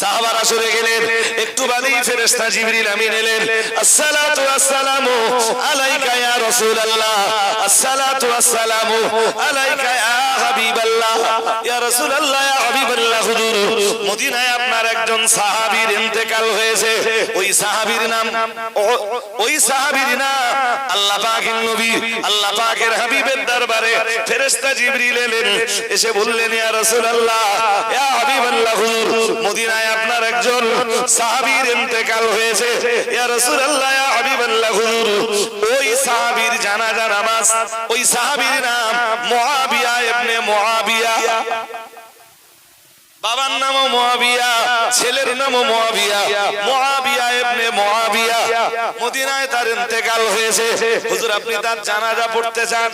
সাহাবারা সরে গেলেন, একটু বাদেই ফেরেশতা জিবরিল আমিন এলেন। আসসালাতু আসসালামু আলাইকা ইয়া রাসূলুল্লাহ। আসসালাতু আসসালামু আলাইকা ইয়া হাবিবাল্লাহ। ইয়া রাসূলুল্লাহ, ইয়া হাবিবাল্লাহ, হুজুর। মদিনায় আপনার একজন সাহাবীর ইন্তেকাল হয়েছে। ওই সাহাবীর নাম ওই সাহাবীর নাম আল্লাহ পাকের নবী, আল্লাহ পাকের হাবিবের দরবারে ফেরেশতা জিবরিল এলেন। এসে বললেন, ইয়া রাসূলুল্লাহ, ইয়া হাবিবাল্লাহ, হুজুর। মদিনায় একজন সাহাবীর ইন্তেকাল হয়েছে। ইয়া রাসূলুল্লাহ, ইয়া হাবিবাল্লাহ, হুজুর, ওই সাহাবীর জানাজা নামাজ, ওই সাহাবীর নাম মুআবিয়া ইবনে মুআবিয়া। বাবার নামও মুআবিয়া, ছেলের নামও মুআবিয়া মুআবিয়া ইবনে মুআবিয়া। মদিনায় তার ইন্তেকাল হয়েছে। হুজুর, আপনি তার জানাজা পড়তে চান?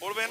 পড়বেন?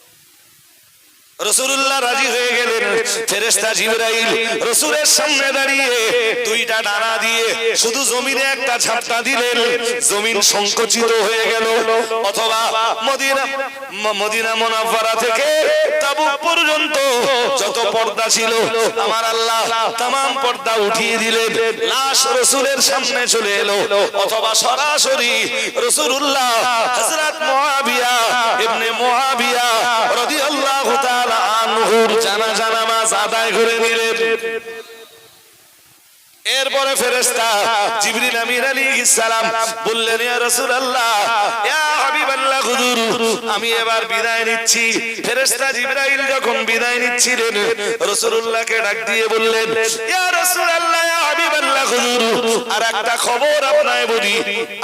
রসুল্লাহ রাজি হয়ে গেলেন। ফেরেশতা জিবরাইল রসুলের সামনে দাঁড়িয়ে দুইটা ডানা দিয়ে শুধু জমিনে একটা ঝাপটা দিলেন। জমিন সংকুচিত হয়ে গেল। অথবা মদিনা মদিনা মুনাফফারা থেকে তাবুক পর্যন্ত যত পর্দা ছিল, আমার আল্লাহ তামাম পর্দা উঠিয়ে দিলেন। লাশ রসুলের সামনে চলে এলো। অথবা সরাসরি রসুল্লাহ হযরত মুআবিয়া ইবনে মুআবিয়া রাদিয়াল্লাহু তাআলা আনহুর জানাজা নামাজ আদায় করে নিলে এরপরে ফেরেস্তা জিবরিল আমির আলাইহিস সালাম বললেন, ইয়া রাসূলুল্লাহ, ইয়া হাবিবাল্লাহ হুজুর, আমি এবার বিদায় নিচ্ছি। ফেরেস্তা জিবরাইল যখন বিদায় নিচ্ছিলেন, রাসূলুল্লাহকে ডাক দিয়ে বললেন, ইয়া রাসূলুল্লাহ, ইয়া হাবিবাল্লাহ হুজুর আর একটা খবর আপনাকে বলি।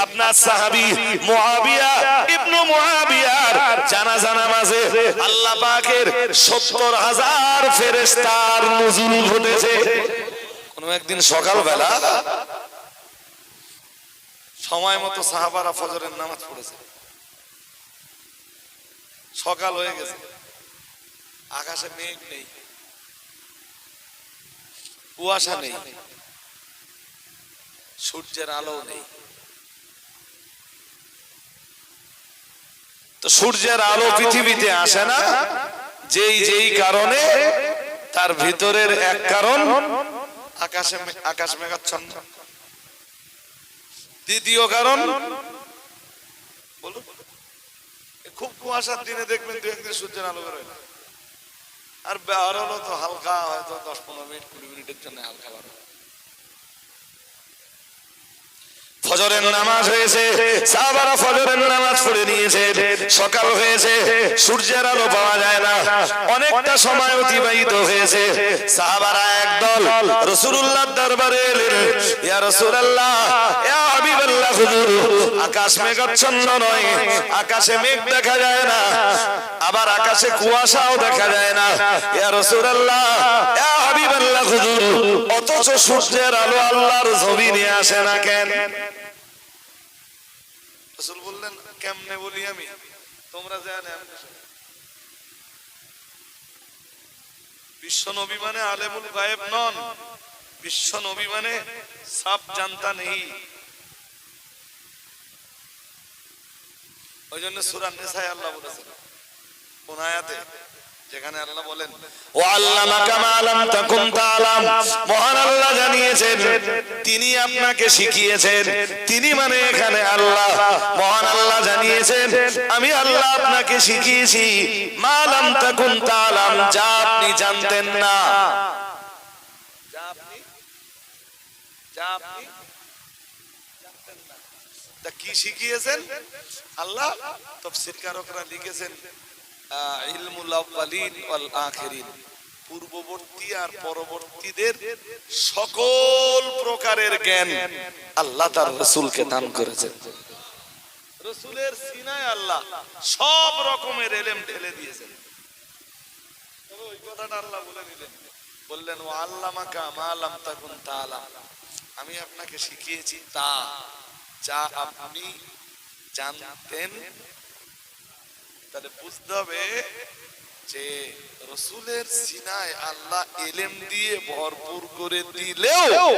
আপনার সাহাবী মুআবিয়া ইবনু মুআবিয়ার জানাজা নামাজে আল্লাহ পাকের 70000 ফেরেশতার নুজুল ঘটেছে। কোন একদিন সকালবেলা সময় মতো সাহাবারা ফজরের নামাজ পড়েছে। সকাল হয়ে গেছে। আকাশে মেঘ নেই। কুয়াশা নেই। সূর্যের আলো নেই। তো সূর্যের আলো পৃথিবীতে আসে না। যেই যেই কারণে তার ভিতরের এক কারণ আকাশে আকাশ মেঘাচ্ছন্ন। দ্বিতীয় কারণ খুব কুয়াশার দিনে দেখবেন দু একদিন সূর্যের আলো বেরোয় না। আর বের হলো তো হালকা হয়তো দশ পনেরো মিনিট কুড়ি মিনিটের জন্য হালকা বের হয়। ফজরের নামাজ হয়েছে সাহাবারা ফজরের নামাজ পড়ে নিয়েছে, সকাল হয়েছে, সূর্যের আলো পাওয়া যায় না, অনেকটা সময় অতিবাহিত হয়েছে। সাহাবারা একদল রসুলুল্লাহর দরবারে এলেন, ইয়া রাসূলুল্লাহ ইয়া হাবিবাল্লাহ হুজুর, আকাশ মেঘাচ্ছন্ন নয়, আকাশে মেঘ দেখা যায় না, আবার আকাশে কুয়াশাও দেখা যায় না, ইয়া রাসূলুল্লাহ ইয়া হাবিবাল্লাহ হুজুর, অথচ সূর্যের আলো আল্লাহর জমিনে আসে না কেন? রসুল বললেন, কেমনে বলি আমি? তোমরা জানে আমি বিশ্ব নবী মানে আলেমুল গায়েব নন। বিশ্ব নবী মানে সাপ জানতা নেই। ওই জন্য সুরান নেশায় আল্লাহ বলেছেন, কোন আয়াতে যেখানে আল্লাহ বলেন ও আল্লামাকা মা লাম তাকুন তাআলাম। মহান আল্লাহ জানিয়েছেন তিনি আপনাকে শিখিয়েছেন তিনি মানে এখানে আল্লাহ। মহান আল্লাহ জানিয়েছেন আমি আল্লাহ আপনাকে শিখিয়েছি। মা লাম তাকুন তাআলাম যা আপনি জানতেন না। যা আপনি যা আপনি জানতেন না। তা কি শিখিয়েছেন? আল্লাহ তফসির কারকরা লিখেছেন পূর্ববর্তী আর পরবর্তীদের সকল প্রকারের জ্ঞান আল্লাহ তার রসুলকে দান করেছেন। রসুলের সিনায় আল্লাহ সব রকমের এলেম ঢেলে দিয়েছেন। ওই কথাটা বলে দিলেন। বললেন ও আমি আপনাকে শিখিয়েছি তা যা আপনি জানতেন তাহলে বুঝতে হবে যে রসুলের সিনায় আল্লাহ এলেম দিয়ে ভরপুর করে দিলেও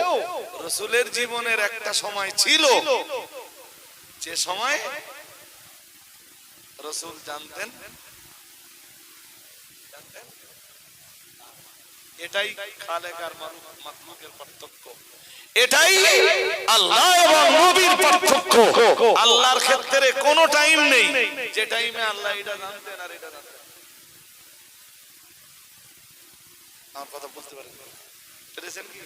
রসুলের জীবনের একটা সময় ছিল। যে সময়? রসুল জানতেন? এটাই খালেক আর মালুক- মাখলুকের পার্থক্য। এটাই আল্লাহ এবং নবীর পার্থক্য। আল্লাহর ক্ষেত্রে কোনো টাইম নেই। যে টাইমে আল্লাহ এটা জানতেন আর এটা জানতেন। আমার কথা বুঝতে পারেন কি?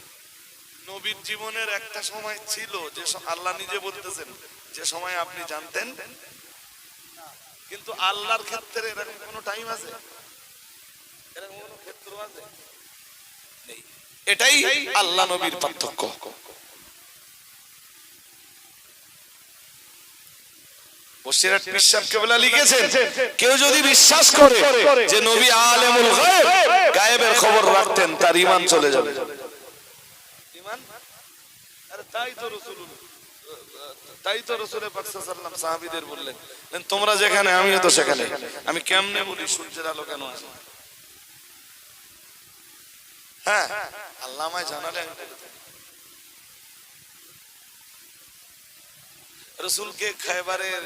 নবীর জীবনের একটা সময় ছিল যে আল্লাহ নিজে বলতেছেন, যে সময় আপনি জানতেন। কিন্তু আল্লাহর ক্ষেত্রে এরকম কোনো টাইম আছে? এরকম কোনো ক্ষেত্র আছে? নেই। এটাই আল্লাহ নবীর পার্থক্য। কেউ যদি বিশ্বাস করে যে নবী আলেমুল গায়েব, গায়েবের খবর রাখতেন, তার ঈমান চলে যাবে। তাই তো তাই তো বললেন তোমরা যেখানে, আমিও তো সেখানে। আমি কেমনে বলি, সূর্যের আলো কেন আসে? হ্যাঁ রসুলকে খাইবারের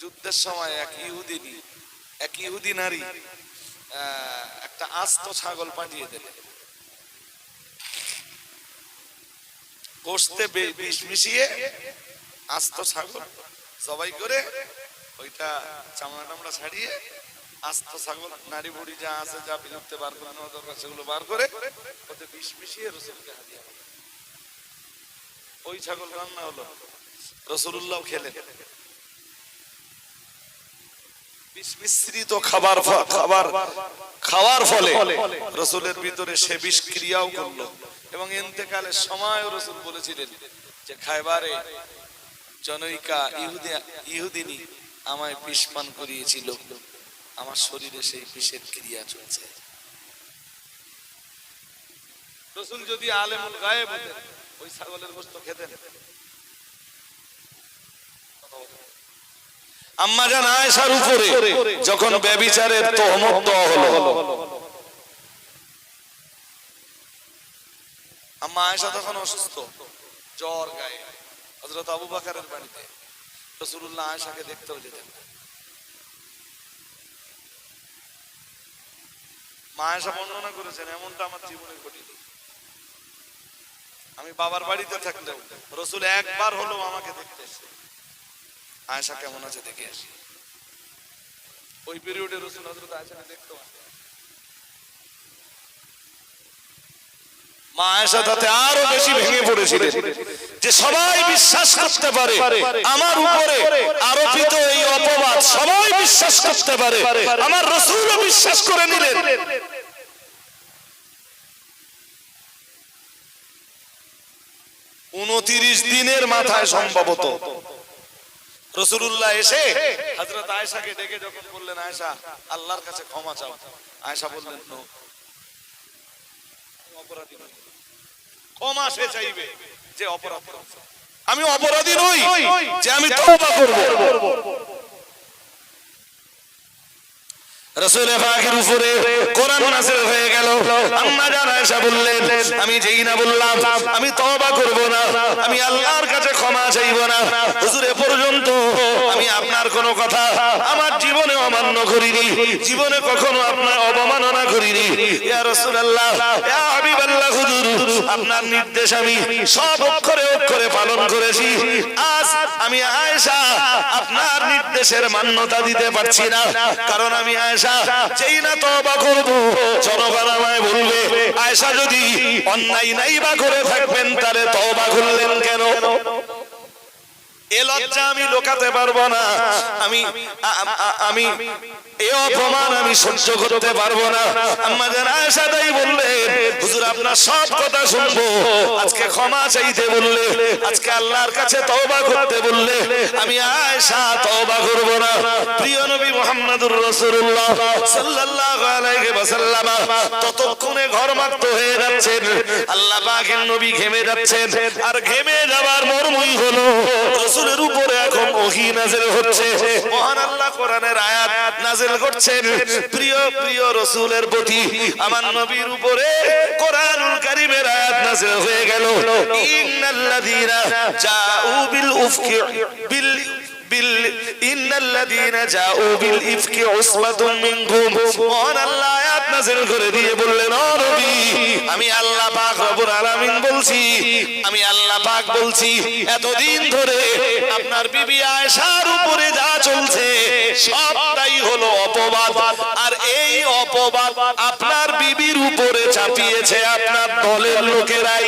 যুদ্ধের সময় এক এক ইহুদি নারী একটা আস্ত ছাগল পাঠিয়ে দিলেন। বে- বিষ মিশিয়ে আস্ত ছাগল সবাই করে ওইটা চামড়া টামড়া ছাড়িয়ে আস্ত ছাগল, নারী বুড়ি যা আছে, যা বিলুপ্তে বার করে নেওয়া দরকার, সেগুলো বার করে ওতে বিষ মিশিয়ে রসুলকে ওই ছাগল রান্না হলো। রসুল্লাহ খেলেন। বিষ সময় রসুল বলেছিলেন যে, খাইবারে জনৈকা আমায় বিষ পান করিয়েছিল। আমার শরীরে সেই বিষের ক্রিয়া চলছে। রসুল যদি আলেমুল গায়েব হতেন ওই ছাগলের গোস্ত খেতেন। আম্মা জান আয়েশার উপরে যখন ব্যবিচারের তহমত হলো। আম্মা আয়েশা তখন অসুস্থ জ্বর গায়ে। হযরত আবু বকরের বাড়িতে। রাসূলুল্লাহ আয়েশাকে দেখতেও যেতেন। না। মা বর্ণনা করেছেন, এমনটা আমার জীবনে ঘটেনি। আমি বাবার বাড়িতে থাকলেও রসুল একবার হলো আমাকে দেখতে এসে আয়সা কেমন আছে দেখে আসি। ওই পিরিয়ডে রসুল হজরত আয়েশাকে দেখতে মা আয়েশা তাতে আরও বেশি ভেঙে পড়েছিলেন। যে সবাই বিশ্বাস করতে পারে, আমার উপরে আরোপিত এই অপবাদ সবাই বিশ্বাস করতে পারে, আমার রসুলও বিশ্বাস করে নিলেন। উনতিরিশ দিনের মাথায় সম্ভবত রসুল্লাহ এসে হজরত ডেকে যখন বললেন আল্লাহর কাছে ক্ষমা চাও। বললেন অপরাধী নই।" ক্ষমা সে চাইবে যে অপরাধ। আমি অপরাধী নই যে আমি তওবা করব। রসুল পাকের উপরে কোরআন নাযিল হয়ে গেল। আম্মা জান আয়েশা বললেন আমি যেই না বললাম আমি তওবা করব না। আমি আল্লাহর কাছে ক্ষমা চাইব না। হুজুর এ পর্যন্ত আপনার কোনো কথা আমার জীবনে অমান্য করিনি। জীবনে কখনো আপনার অবমাননা করিনি। আপনার নির্দেশ আমি সব অক্ষরে অক্ষরে পালন করেছি। আজ আমি আয়েশা, আপনার নির্দেশের মান্যতা দিতে পারছি না। কারণ আমি আয়েশা, যেই না তওবা করব, জনগণ আমায় বলবে, আয়েশা যদি অন্যায় নাই বা করে থাকবেন, তাহলে তওবা করলেন কেন? এ লজ্জা আমি লোকাতে পারব না। আমি আমি এ অপমান আমি সহ্য করতে পারব না। আমাদের আয়েশা তাই বললেন, হুজুর, আপনার সব কথা শুনব। আজকে ক্ষমা চাইতে বললে, আজকে আল্লাহর কাছে তওবা করতে বললে, আমি আয়েশা তওবা করব না। প্রিয় নবী মুহাম্মদ মুহাম্মাদুর রাসূলুল্লাহ সাল্লাল্লাহু আলাইহি ওয়াসাল্লাম ততক্ষণে ঘরমাক্ত হয়ে যাচ্ছেন। আল্লাহ পাকের নবী ঘেমে যাচ্ছেন। আর ঘেমে যাওয়ার মর্মই হলো রাসূলের উপরে এখন ওহী নাযিল হচ্ছে। মহান আল্লাহ কোরআনের আয়াত নাযিল করছেন। প্রিয় প্রিয় রাসূলের প্রতি আমার নবীর উপরে কোরআনুল কারীমের আয়াত নাযিল হয়ে গেল। ইন্নাল্লাযীনা জাউ বিল উফকি বিল করে দিয়ে বললেন আমি আল্লাহ পাক রব্বুল আলামিন বলছি, আমি আল্লাহ পাক বলছি, এতদিন ধরে আপনার বিবি আয়েশার উপরে যা চলছে, সবটাই হলো অপবাদ। আর এই অপবাদ আপনার বিবির উপরে চাপিয়েছে আপনার দলের লোকেরাই।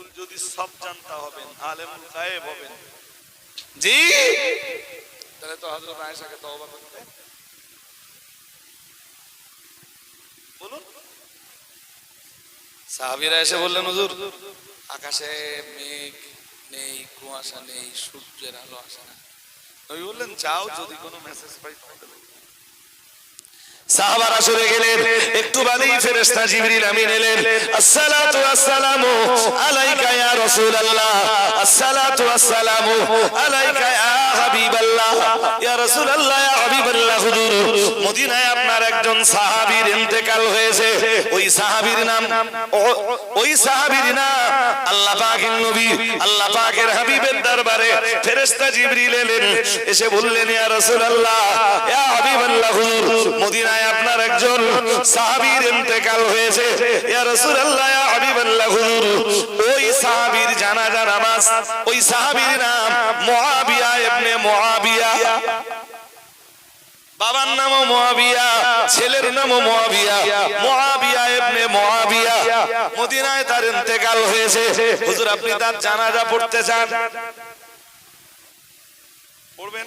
রসুল যদি সব জানতা হবেন আলেমুল গায়েব হবেন। জি। তাহলে তো হযরত আয়েশাকে তওবা করতে বলুন। সাহাবীরা এসে বললেন হুজুর আকাশে মেঘ নেই কুয়াশা নেই সূর্যের আলো আসে না। নবী বললেন যাও যদি কোনো মেসেজ পাই তোমাদের বলব। সাহাবারা সরে গেলেন। একটু বাদেই ফেরেশতা জিবরিল আমিন এলেন। আসসালাতু ওয়াসসালামু আলাইকা ইয়া রাসূলুল্লাহ। আসসালাতু ওয়াসসালামু আলাইকা ইয়া হাবিবাল্লাহ। ইয়া রাসূলুল্লাহ, ইয়া হাবিবাল্লাহ, হুজুর। মদিনায় আপনার একজন সাহাবীর ইন্তেকাল হয়েছে। ওই সাহাবীর নাম ওই সাহাবীর নাম আল্লাহ পাকের নবী, আল্লাহ পাকের হাবিবের দরবারে ফেরেশতা জিবরিল এলেন। এসে বললেন, ইয়া রাসূলুল্লাহ, ইয়া হাবিবাল্লাহ, হুজুর। মদিনায় আপনার একজন সাহাবীর ইন্তেকাল হয়েছে। ইয়া রাসূলুল্লাহ, ইয়া হাবিবাল্লাহ, হুজুর, ওই সাহাবীর জানাজা নামাজ, ওই সাহাবীর নাম মুআবিয়া ইবনে মুআবিয়া। বাবার নামও মুআবিয়া, ছেলের নামও মুআবিয়া মুআবিয়া ইবনে মুআবিয়া। মদিনায় তার ইন্তেকাল হয়েছে। হুজুর, আপনি তার জানাজা পড়তে চান? পড়বেন?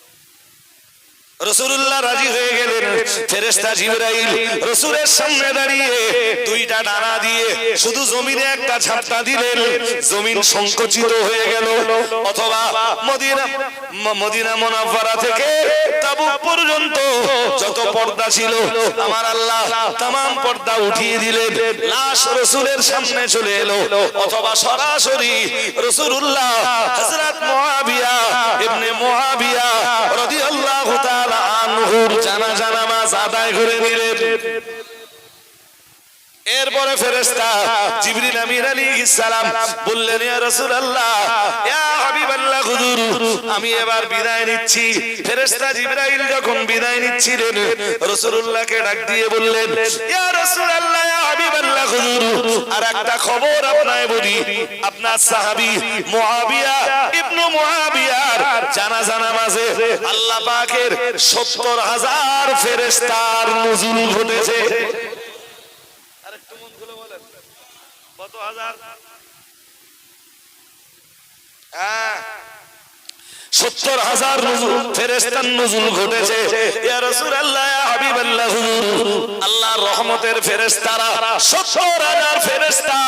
রসুল্লাহ রাজি হয়ে গেলেন। ফেরেশতা জিবরাইল রসুলের সামনে দাঁড়িয়ে দুইটা ডানা দিয়ে শুধু জমিনে একটা ঝাপটা দিলেন। জমিন সংকুচিত হয়ে গেল। অথবা মদিনা মদিনা মুনাফফারা থেকে তাবুক পর্যন্ত যত পর্দা ছিল, আমার আল্লাহ তামাম পর্দা উঠিয়ে দিলেন। লাশ রসুলের সামনে চলে এলো। অথবা সরাসরি রসুল্লাহ হযরত মুআবিয়া ইবনে রাদিয়াল্লাহু তাআলা আনহুর জানাজা নামাজ আদায় করে নিলেন। এরপরে ফেরেশতা জিবরিল আমিন আলাইহিস সালাম বললেন, ইয়া রাসূলুল্লাহ, ইয়া হাবিবাল্লাহ হুজুর, আমি এবার বিদায় নিচ্ছি। ফেরেশতা জিবরাইল যখন বিদায় নিচ্ছিলেন, রাসূলুল্লাহকে ডাক দিয়ে বললেন, ইয়া রাসূলুল্লাহ, ইয়া হাবিবাল্লাহ হুজুর আর একটা খবর আপনায় বলি। আপনার সাহাবী মুআবিয়া, ইবনু মুআবিয়ার জানাজা নামাজে আল্লাহ পাকের 70000 ফেরেশতার নজুল ঘটেছে। মন খুলে বলেন। কত হাজার? হ্যাঁ। সত্তর হাজার ফেরেস্তান নজুল ঘটেছে। আল্লাহর রহমতের ফেরেশতারা সত্তর হাজার ফেরেশতা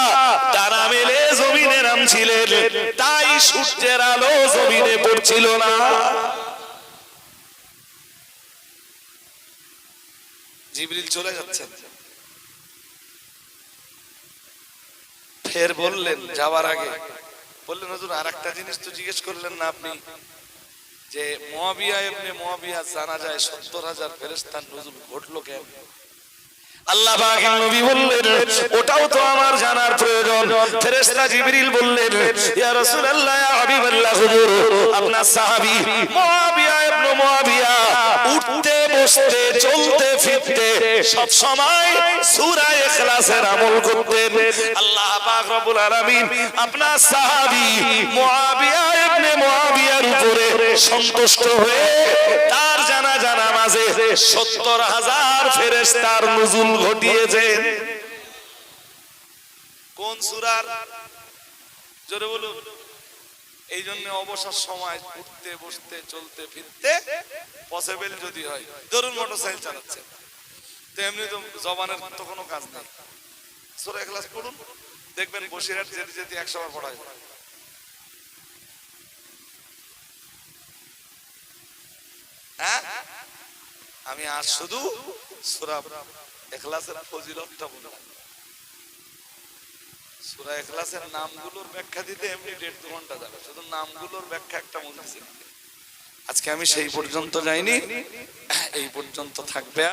তারা মিলে জমিনে নামছিলেন। তাই সূর্যের আলো জমিনে পড়ছিল না। জিবরিল চলে যাচ্ছেন। ফের বললেন, যাওয়ার আগে। বললেন, হুজুর আর একটা জিনিস তো জিজ্ঞেস করলেন না আপনি? যে মহাবিয়া এমনি মহাবিয়া জানা যায় সত্তর হাজার ফেরেস্তান নজুল ঘটলো কেন? আল্লাহ পাকের নবী বললেন, ওটাও তো আমার ফেরেশতা জিবরিল বললেন, ইয়া রাসূলুল্লাহ, ইয়া হাবিবাল্লাহ হুজুর, আপনার সাহাবী ইবনে উঠতে, বসতে, চলতে, ফিরতে সব সময় সূরা ইখলাসের আমল করতেন। আল্লাহ পাক রব্বুল আলামিন আপনার সাহাবী ইবনে উপরে সন্তুষ্ট হয়ে তার জানা জানা মাঝে সত্তর হাজার ফেরেশতার নজুল ঘটিয়েছেন কোন সুরার? জোরে বলুন। এই জন্য অবসর সময় উঠতে, বসতে, চলতে, ফিরতে পসিবল যদি হয়। ধরুন মোটরসাইকেল চালাচ্ছে। তো এমনি তো জবানের তো কোনো কাজ নেই। সুরা ক্লাস পড়ুন। দেখবেন বসিরহাট যেতে যেতে একশো বার পড়া যায়। হ্যাঁ? আমি আজ শুধু সুরা এখলাসের ফজিলতটা বললাম সুরা এখলাসের নামগুলোর ব্যাখ্যা দিতে এমনি দেড় দু ঘণ্টা যাবে। শুধু নামগুলোর ব্যাখ্যা একটা মনে আজকে আমি সেই পর্যন্ত যাইনি। এই পর্যন্ত থাকবে